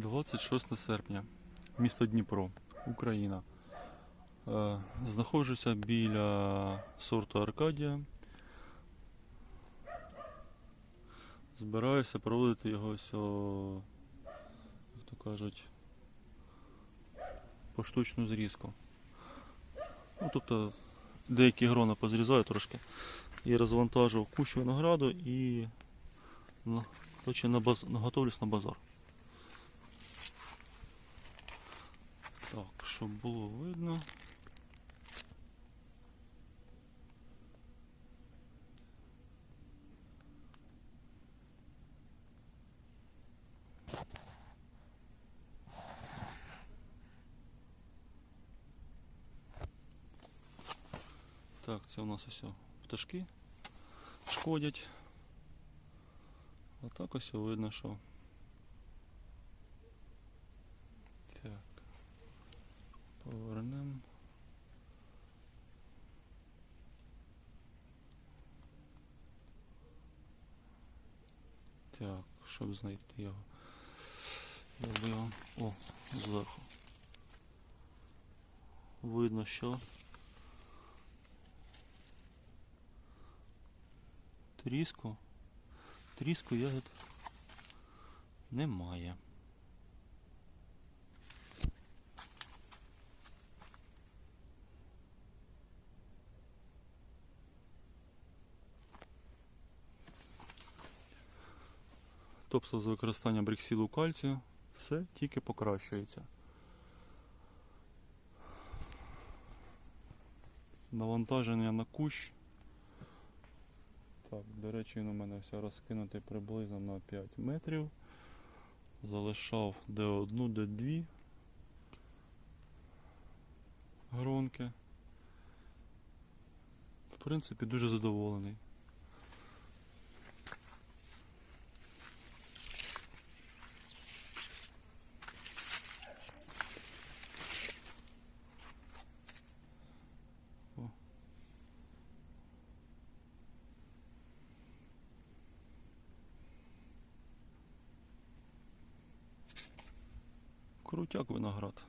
26 серпня, місто Дніпро, Україна. Е, Знаходжуся біля сорту Аркадія. Збираюся проводити його як то кажуть, поштучну зрізку. Ну, тобто деякі грона позрізаю трошки і розвантажу кущу винограду і на- коротше, на баз... готовлюсь на базар. Так, щоб було видно. Так, це у нас ось пташки шкодять. А так ось видно, що. Так. Повернемо. Так, щоб знайти його. Я би його. О, зверху. Видно, що тріску. Тріску ягід немає. Тобто з використанням бриксілу кальцію все тільки покращується. Навантаження на кущ. Так, до речі, він у мене все розкинутий приблизно на 5 метрів. Залишав де одну, де дві гронки. В принципі, дуже задоволений. Крутяк виноград.